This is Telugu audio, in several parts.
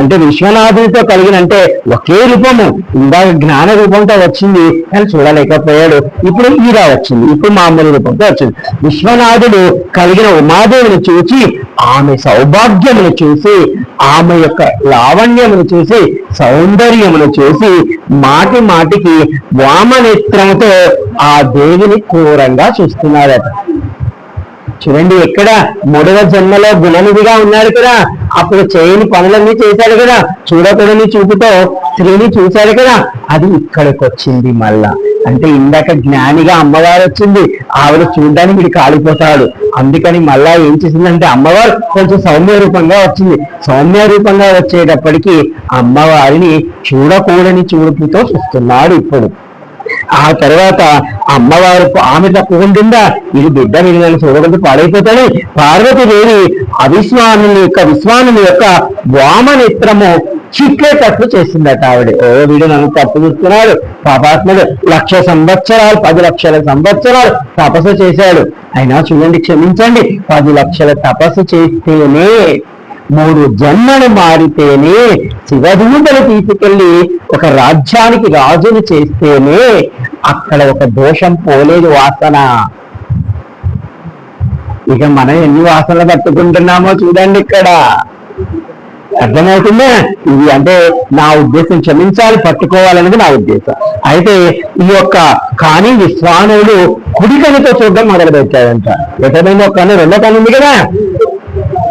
అంటే విశ్వనాథునితో కలిగిన అంటే ఒకే రూపము ఇందాక జ్ఞాన రూపంతో వచ్చింది కానీ చూడలేకపోయాడు. ఇప్పుడు ఈరా వచ్చింది ఇప్పుడు మామూలు రూపంతో వచ్చింది. విశ్వనాథుడు కలిగిన ఉమాదేవిని చూచి ఆమె సౌభాగ్యమును చూసి ఆమె యొక్క లావణ్యమును చూసి సౌందర్యమును చూసి మాటి మాటికి వామనేత్రముతో ఆ దేవిని క్రూరంగా చూస్తున్నాడట చూడండి ఎక్కడ మూడవ జన్మలో గుణనిధిగా ఉన్నాడు కదా. అప్పుడు చేయని పనులన్నీ చేశాడు కదా. చూడకూడని చూపుతో స్త్రీని చూశాడు కదా. అది ఇక్కడికి వచ్చింది మళ్ళా. అంటే ఇందాక జ్ఞానిగా అమ్మవారు వచ్చింది. ఆవిడ చూడడానికి వీడు కాలిపోతాడు అందుకని మళ్ళా ఏం చేసిందంటే అమ్మవారు కొంచెం సౌమ్య రూపంగా వచ్చింది. సౌమ్య రూపంగా వచ్చేటప్పటికి అమ్మవారిని చూడకూడని చూపుతో చూస్తున్నాడు ఇప్పుడు. ఆ తర్వాత అమ్మవారు ఆమె తప్పకుండా ఇది బిడ్డ విని చూడకుండా పాడైపోతాడు. పార్వతీదేవి అవిశ్వాను యొక్క విశ్వానుని యొక్క వామనేత్రము తప్పు చేసిందట ఆవిడ. ఓ వీడు నన్ను తప్పు చూస్తున్నాడు. పాపాత్ముడు లక్ష సంవత్సరాలు పది లక్షల సంవత్సరాలు తపస్సు చేశాడు. అయినా చూడండి క్షమించండి. పది లక్షల తపస్సు చేస్తేనే మూడు జన్మలు మారితేనే శివదూతలు తీసుకెళ్ళి ఒక రాజ్యానికి రాజులు చేస్తేనే అక్కడ ఒక దోషం పోలేదు వాసన. ఇక మనం ఎన్ని వాసనలు పట్టుకుంటున్నామో చూడండి ఇక్కడ. అర్థమవుతుందా? ఇది అంటే నా ఉద్దేశం క్షమించాలి పట్టుకోవాలన్నది నా ఉద్దేశం. అయితే ఈ యొక్క కానీ విశ్వానుడు కుడి కనుతో చూడడం మొదలు పెట్టాడంట ఎటమైన ఒక కన్ను రెండో కన్ను ఉంది కదా?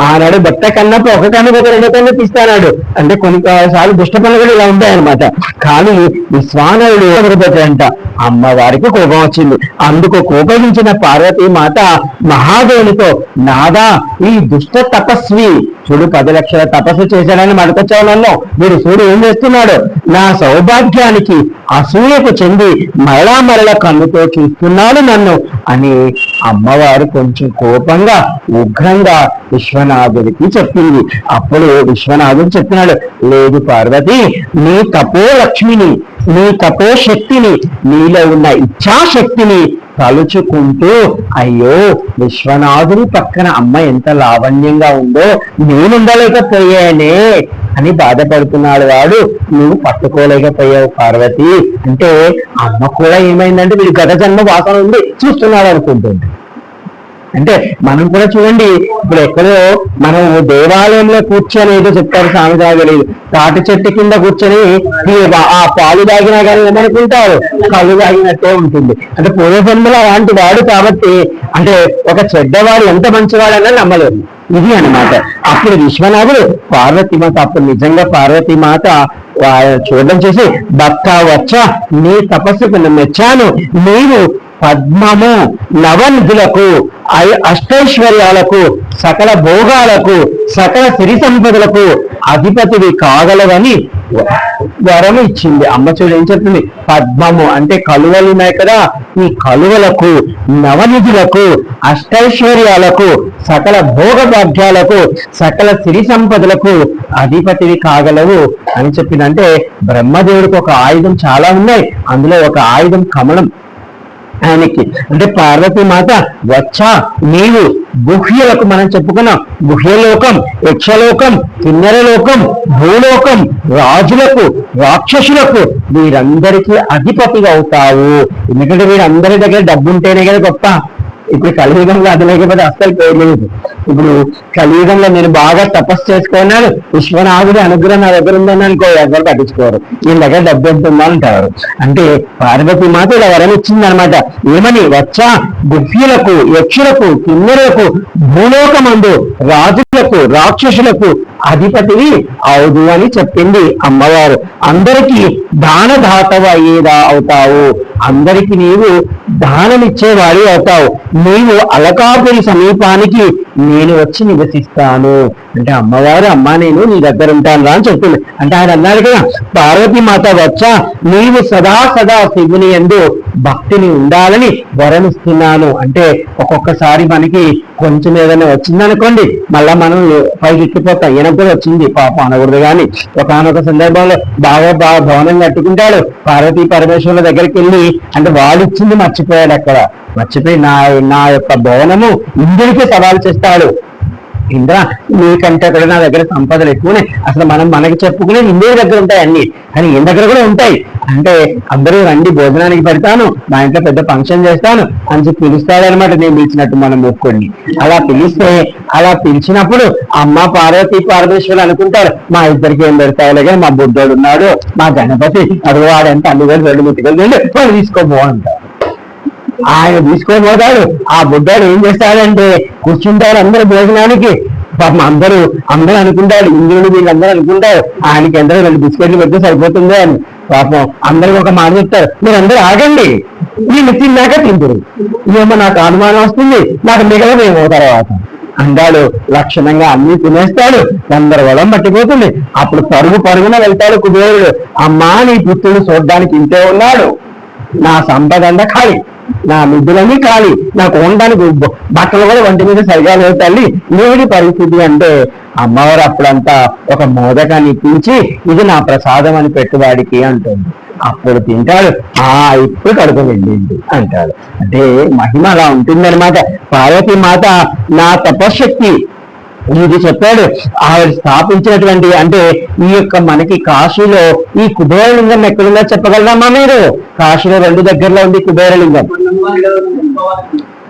ఆనాడు భర్త కన్నప్పుడు ఒక కన్ను ఒక రెండో కన్ను తీస్తానాడు. అంటే కొన్ని సార్లు దుష్ట పనులు ఇలా ఉంటాయన్నమాట. కానీ విశ్వానుడు మొదలు అమ్మవారికి కోపం వచ్చింది. అందుకు కోపగించిన పార్వతీ మాత మహాదేవునితో నాదా ఈ దుష్ట తపస్వి చూడు పది లక్షల తపస్సు చేశాడని మడకొచ్చావు నన్ను. మీరు చూడు ఏం చేస్తున్నాడు? నా సౌభాగ్యానికి అసూయకు చెంది మరలా మరల కన్నుతో చూస్తున్నాడు నన్ను. అని అమ్మవారు కొంచెం కోపంగా ఉగ్రంగా విశ్వ విశ్వనాథుడికి చెప్పింది. అప్పుడు విశ్వనాథుడు చెప్తున్నాడు లేదు పార్వతి నీ తపో లక్ష్మిని నీ తపో శక్తిని నీలో ఉన్న ఇచ్ఛాశక్తిని తలుచుకుంటూ అయ్యో విశ్వనాథుని పక్కన అమ్మ ఎంత లావణ్యంగా ఉందో నేనుండలేకపోయానే అని బాధపడుతున్నాడు వాడు. నువ్వు పట్టుకోలేకపోయావు పార్వతి అంటే అమ్మ కూడా ఏమైందంటే వీడు గత జన్మ వాసన ఉంది చూస్తున్నాడు అనుకుంటుంది. అంటే మనం కూడా చూడండి ఇప్పుడు ఎక్కడో మనం దేవాలయంలో కూర్చొని ఏదో చెప్తారు స్వామి తాగలేదు తాటి చెట్టు కింద కూర్చొని ఆ పాలు తాగినా కానీ ఏమనుకుంటారు? కళ్ళు తాగినట్టే ఉంటుంది. అంటే పూర్వజన్మలో అలాంటి వాడు కాబట్టి అంటే ఒక చెడ్డవాడు ఎంత మంచివాడన్నా నమ్మలేదు. ఇది అన్నమాట. అప్పుడు విశ్వనాథుడు పార్వతీమాత అప్పుడు నిజంగా పార్వతీమాత మాత చూడడం చేసి భక్త వచ్చ. నీ తపస్సుకు మెచ్చాను. నీవు పద్మము నవనిధులకు అష్టైశ్వర్యాలకు సకల భోగాలకు సకల సిరి సంపదలకు అధిపతివి కాగలవని వరం ఇచ్చింది. అమ్మ చూడు ఏం చెప్తుంది? పద్మము అంటే కలువలు ఉన్నాయి కదా ఈ కలువలకు నవనిధులకు అష్టైశ్వర్యాలకు సకల భోగ భాగ్యాలకు సకల సిరి సంపదలకు అధిపతివి కాగలవు అని చెప్పిందంటే బ్రహ్మదేవుడికి ఒక ఆయుధం చాలా ఉన్నాయి. అందులో ఒక ఆయుధం కమలం. ఆయనకి. అంటే పార్వతి మాత వచ్చా నీవు గుహ్యలకు మనం చెప్పుకున్నాం. గుహ్యలోకం యక్షలోకం కిన్నెరలోకం భూలోకం రాజులకు రాక్షసులకు వీరందరికీ అధిపతిగా అవుతావు. ఎందుకంటే వీరందరి దగ్గర డబ్బు ఉంటేనే కదా గొప్ప. ఇప్పుడు కలియుగంలో అది లేకపోతే అస్సలు పేర్లేదు ఇప్పుడు కలియుగంలో నేను బాగా తపస్సు చేసుకున్నాను విశ్వనాథుడి అనుగ్రహం నా దగ్గర ఉందని అనుకో ఎవరు పట్టించుకోరు. నేను దగ్గర డబ్బు ఎంత అంటారు అంటే పార్వతి మాత ఇలా వరం ఇచ్చిందనమాట ఏమని? వచ్చా గుహ్యులకు యక్షులకు కిన్నెరకు భూలోకమందు రాజులకు రాక్షసులకు అధిపతివి అవుదు అని చెప్పింది అమ్మవారు. అందరికీ దానదాతవ అయ్యేదా అవుతావు? అందరికి నీవు దానమిచ్చేవాడి అవుతావు. నీవు అలకాపురి సమీపానికి నేను వచ్చి నివసిస్తాను. అంటే అమ్మవారు అమ్మ నేను నీ దగ్గర ఉంటాను రా అని చెప్తుంది అంటే ఆయన అన్నాడు కదా పార్వతీమాత వచ్చా నీవు సదా సదా శివుని ఎందు భక్తిని ఉండాలని వరణిస్తున్నాను అంటే ఒక్కొక్కసారి మనకి కొంచెం ఏదైనా వచ్చిందనుకోండి మళ్ళా మనం పైకి ఎక్కిపోతాం. ఈయనకు కూడా వచ్చింది పాపం అనకూడదు కానీ ఒకనొక సందర్భంలో బాగా బాగా భవనం కట్టుకుంటాడు. పార్వతీ పరమేశ్వరుల దగ్గరికి వెళ్ళి అంటే వాళ్ళు ఇచ్చింది మర్చిపోయాడు అక్కడ. మర్చిపోయి నా నా యొక్క భవనము ఇంద్రుడికి సవాల్ చేస్తాడు. ఇంద్ర నీకంటే కూడా నా దగ్గర సంపదలు ఎక్కువనే. అసలు మనం మనకి చెప్పుకునే ఇంద్ర దగ్గర ఉంటాయి అన్ని. కానీ ఈయన దగ్గర కూడా ఉంటాయి. అంటే అందరూ రండి భోజనానికి పెడతాను మా ఇంట్లో పెద్ద ఫంక్షన్ చేస్తాను అని చెప్పి పిలుస్తాడనమాట నేను పిలిచినట్టు మనం మొక్కుడిని అలా పిలిస్తే అలా పిలిచినప్పుడు అమ్మ పార్వతి పారమేశ్వరులు అనుకుంటారు మా ఇద్దరికి ఏం పెడతావులే కానీ మా బుద్ధోడు ఉన్నాడు మా గణపతి అడుగువాడు ఎంత అందుకని రెండు ముట్టుకొని వెళ్ళి వాళ్ళు తీసుకోబో అంటారు. ఆయన తీసుకోబోతాడు ఆ బుడ్డాడు ఏం చేస్తాడంటే కూర్చుంటారు అందరు భోజనానికి. పాపం అందరూ అందరూ అనుకుంటాడు ఇంద్రుడు వీళ్ళందరూ అనుకుంటారు ఆయనకి అందరూ రెండు బిస్కెట్లు పెడితే సరిపోతుంది అని. పాపం అందరికి ఒక మాట చెప్తారు. మీరు అందరూ ఆగండి వీళ్ళు తిన్నాక తింటురు. ఏమో నాకు అనుమానం వస్తుంది. నాకు మిగలదేమో తర్వాత. అందాడు లక్షణంగా అన్ని తినేస్తాడు. గందరగోళం పట్టిపోతుంది. అప్పుడు పరుగు పరుగున వెళ్తాడు కుబేరుడు. అమ్మా నీ పుత్రుడు చూడడానికి ఇంతే ఉన్నాడు. నా సంపద అంతా ఖాళీ. నా నిధులన్నీ ఖాళీ. నాకు ఉండడానికి బట్టలు కూడా వంటి మీద సరిగా లేవు తల్లి. నేటి పరిస్థితి అంటే అమ్మవారు అప్పుడంతా ఒక మోదకాన్ని ఇప్పించి ఇది నా ప్రసాదం అని పెట్టువాడికి అంటుంది. అప్పుడు తింటాడు. ఆ ఇప్పుడు కడుపు వెళ్ళింది అంటాడు. అంటే మహిమ అలా ఉంటుందన్నమాట. పార్వతి మాత నా తపశక్తి ఇది చెప్పాడు. ఆవిడ స్థాపించినటువంటి అంటే ఈ యొక్క మనకి కాశీలో ఈ కుబేరలింగం ఎక్కడుందో చెప్పగలరామా మీరు? కాశీలో రెండు దగ్గరలో ఉంది కుబేరలింగం.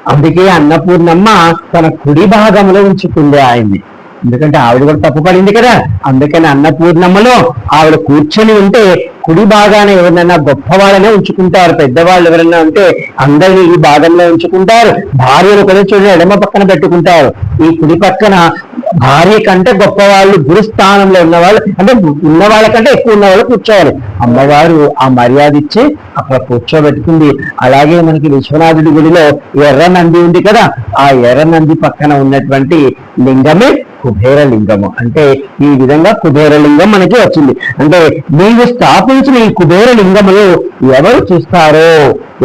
అందుకే అన్నపూర్ణమ్మ తన కుడి భాగంలో ఉంచుకుంది ఆయన్ని. ఎందుకంటే ఆవిడ కూడా తప్పు పడింది కదా. అందుకని అన్నపూర్ణమ్మలో ఆవిడ కూర్చొని ఉంటే కుడి భాగాన ఎవరినైనా గొప్ప వాళ్ళనే ఉంచుకుంటారు. పెద్దవాళ్ళు ఎవరైనా ఉంటే అందరినీ ఈ భాగంలో ఉంచుకుంటారు. భార్యను కూడా చూడండి ఎడమ పక్కన పెట్టుకుంటారు. ఈ కుడి పక్కన భార్య కంటే గొప్ప వాళ్ళు గురుస్థానంలో ఉన్నవాళ్ళు అంటే ఉన్న వాళ్ళకంటే ఎక్కువ ఉన్న వాళ్ళు కూర్చోవాలి. అమ్మవారు ఆ మర్యాద ఇచ్చి అక్కడ కూర్చోబెట్టుకుంది. అలాగే మనకి విశ్వనాథుడి గుడిలో ఎర్ర నంది ఉంది కదా. ఆ ఎర్ర నంది పక్కన ఉన్నటువంటి లింగమే కుబేరలింగము. అంటే ఈ విధంగా కుబేరలింగం మనకి వచ్చింది. అంటే నీవు స్థాపించిన ఈ కుబేరలింగములు ఎవరు చూస్తారో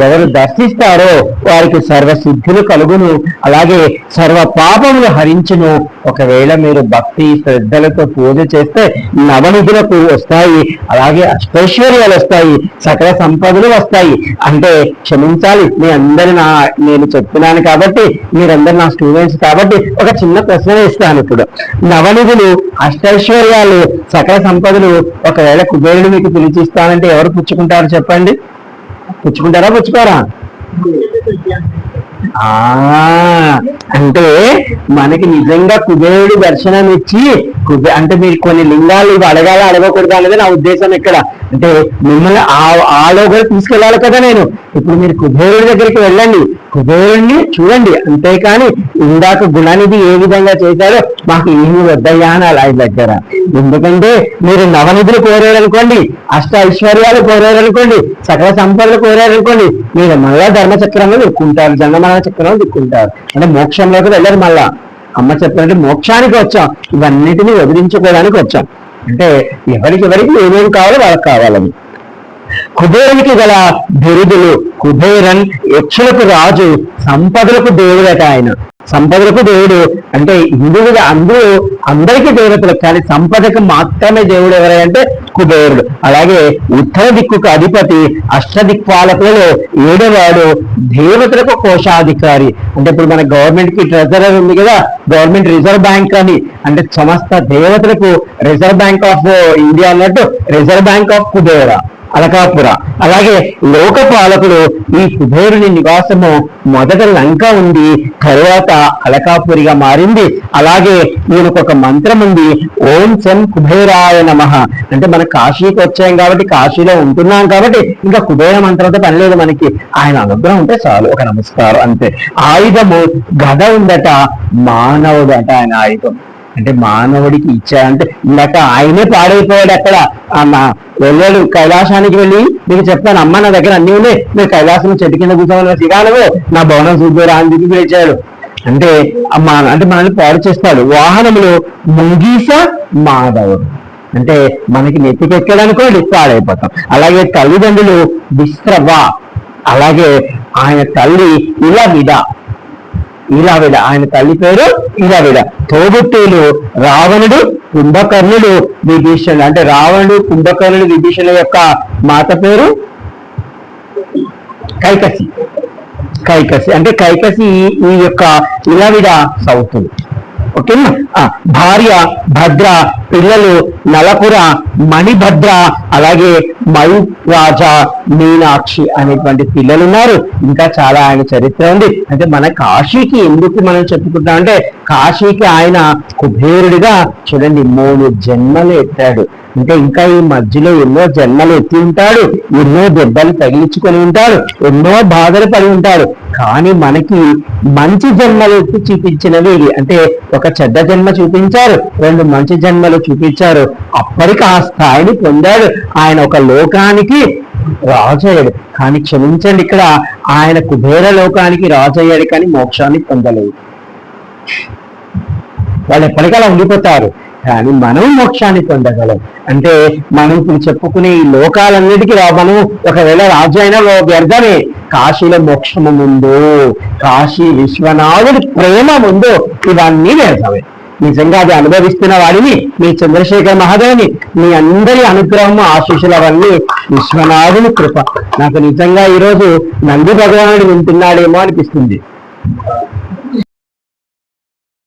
ఎవరు దర్శిస్తారో వారికి సర్వ సిద్ధులు కలుగును. అలాగే సర్వ పాపములు హరించును. ఒకవేళ మీరు భక్తి శ్రద్ధలతో పూజ చేస్తే నవనిధులకు వస్తాయి. అలాగే అష్టైశ్వర్యాలు వస్తాయి. సకల సంపదలు వస్తాయి. అంటే క్షమించాలి. మీ అందరి నా నేను చెప్తున్నాను కాబట్టి మీరందరు నా స్టూడెంట్స్ కాబట్టి ఒక చిన్న ప్రశ్న ఇస్తాను ఇప్పుడు. నవనిధులు అష్టైశ్వర్యాలు సకల సంపదలు ఒకవేళ కుబేరుడు మీకు పిలిచిస్తానంటే ఎవరు పుచ్చుకుంటారు చెప్పండి? పుచ్చుకుంటారా పుచ్చుకోరా? ఆ అంటే మనకి నిజంగా కుబేరుడు దర్శనం ఇచ్చి కుబే అంటే మీరు కొన్ని లింగాలు ఇవి అడగాల అడగకూడదు అనేది నా ఉద్దేశం ఇక్కడ. అంటే మిమ్మల్ని ఆ ఆలో కూడా తీసుకెళ్ళాలి కదా నేను. ఇప్పుడు మీరు కుబేరుడి దగ్గరికి వెళ్ళండి. కుబేరుణ్ణి చూడండి అంతేకాని ఇందాక గుణానిధి ఏ విధంగా చేశారో మాకు ఏమి వద్దయ్యా అని అలా ఆయన దగ్గర ఎందుకంటే మీరు నవనిధులు కోరారనుకోండి అష్ట ఐశ్వర్యాలు కోరారనుకోండి సకల సంపదలు కోరారనుకోండి మీరు మళ్ళా ధర్మచక్రంలో దిక్కుంటారు జన్మమరణ చక్రంలో దిక్కుంటారు అంటే మోక్షంలోకి వెళ్ళరు మళ్ళా. అమ్మ చెప్పినట్టు మోక్షానికి వచ్చాం. ఇవన్నిటిని వదిలించుకోవడానికి వచ్చాం. అంటే ఎవరికి ఎవరికి ఏమేమి కావాలో వాళ్ళకి కావాలని. కుబేరునికి గల బిరుదులు కుబేరన్ యక్షులకు రాజు సంపదలకు దేవుడట ఆయన. సంపదలకు దేవుడు అంటే హిందువుగా అందరూ అందరికీ దేవతలు కానీ సంపదకు మాత్రమే దేవుడు ఎవరంటే కుబేరుడు. అలాగే ఉత్తర దిక్కుకు అధిపతి అష్టదిక్పాలకులలో ఏడవాడు దేవతలకు కోశాధికారి. అంటే ఇప్పుడు మన గవర్నమెంట్కి ట్రెజరర్ ఉంది కదా గవర్నమెంట్ రిజర్వ్ బ్యాంక్ అని. అంటే సమస్త దేవతలకు రిజర్వ్ బ్యాంక్ ఆఫ్ ఇండియా అన్నట్టు Reserve Bank of Kubera. Alakapura. అలాగే లోకపాలకుడు ఈ కుబేరుని నివాసము మొదట లంక ఉంది తరువాత అలకాపురిగా మారింది. అలాగే ఈయనకు ఒక మంత్రం ఉంది ఓం శం కుబేరాయ నమః. అంటే మన కాశీకి వచ్చాం కాబట్టి కాశీలో ఉంటున్నాం కాబట్టి ఇంకా కుబేర మంత్రంతో పని లేదు మనకి. ఆయన అనుగ్రహం ఉంటే చాలు ఒక నమస్కారం అంతే. ఆయుధము గద ఉందట మానవుడట ఆయన ఆయుధం. అంటే మానవుడికి ఇచ్చా అంటే ఇందాక ఆయనే పాడైపోయాడు అక్కడ. అన్న వెళ్ళాడు కైలాసానికి వెళ్ళి. నీకు చెప్తాను అమ్మ నా దగ్గర అన్ని ఉన్నాయి. మీరు కైలాసం చెట్టు కింద కూర్చోవాలి శ్రీకాణము నా భవనం చూద్దారు అని చెప్పి పిలిచాడు. అంటే మా అంటే మనల్ని పాడు చేస్తాడు. వాహనములు ముంగీస మాధవుడు. అంటే మనకి నెత్తికెక్కడానుకోండి పాడైపోతాం. అలాగే తల్లిదండ్రులు విశ్రవ. అలాగే ఆయన తల్లి ఇలా విధ ఈలావిడ ఆయన తల్లి పేరు ఇలావిడ తోబుట్టేలు రావణుడు కుంభకర్ణుడు విభీషణుడు. అంటే రావణుడు కుంభకర్ణుడు విభీషణుడు యొక్క మాత పేరు కైకసి. కైకసి. అంటే కైకసి ఈ- యొక్క ఇలావిడ సౌతుడు ఓకేనా? భార్య భద్ర పిల్లలు నలపుర మణిభద్ర అలాగే మయు రాజా మీనాక్షి అనేటువంటి పిల్లలు ఉన్నారు ఇంకా చాలా ఆయన చరిత్ర ఉంది. అంటే మన కాశీకి ఎందుకు మనం చెప్పుకుంటాం అంటే కాశీకి ఆయన కుబేరుడిగా చూడండి మూడు జన్మలు ఎత్తాడు. అంటే ఇంకా ఈ మధ్యలో ఎన్నో జన్మలు ఎత్తి ఉంటాడు. ఎన్నో దెబ్బలు తగిలించుకొని ఉంటాడు. ఎన్నో బాధలు పడి ఉంటాడు. కానీ మనకి మంచి జన్మలు ఎత్తి చూపించినవి అంటే ఒక చెడ్డ జన్మ చూపించారు రెండు మంచి జన్మలు చూపించారు. అప్పటికి ఆ స్థాయిని పొందాడు. ఆయన ఒక లోకానికి రాజయ్యాడు. కానీ క్షమించండి ఇక్కడ ఆయన కుబేర లోకానికి రాజయ్యాడు కానీ మోక్షాన్ని పొందలేదు. వాళ్ళు ఎప్పటికలా ఉండిపోతారు కానీ మనం మోక్షాన్ని పొందగలం. అంటే మనం ఇప్పుడు చెప్పుకునే ఈ లోకాలన్నిటికీ రా మనం ఒకవేళ రాజు అయినా వ్యర్థమే. కాశీలో మోక్షము ముందు కాశీ విశ్వనాథుడి ప్రేమ ముందు ఇవన్నీ వ్యర్థమే. నిజంగా అది అనుభవిస్తున్న వాడిని మీ చంద్రశేఖర్ మహాదేవుని మీ అందరి అనుగ్రహము ఆశీషుల అవన్నీ విశ్వనాథుని కృప. నాకు నిజంగా ఈరోజు నంది భగవానుడు వింటున్నాడేమో అనిపిస్తుంది.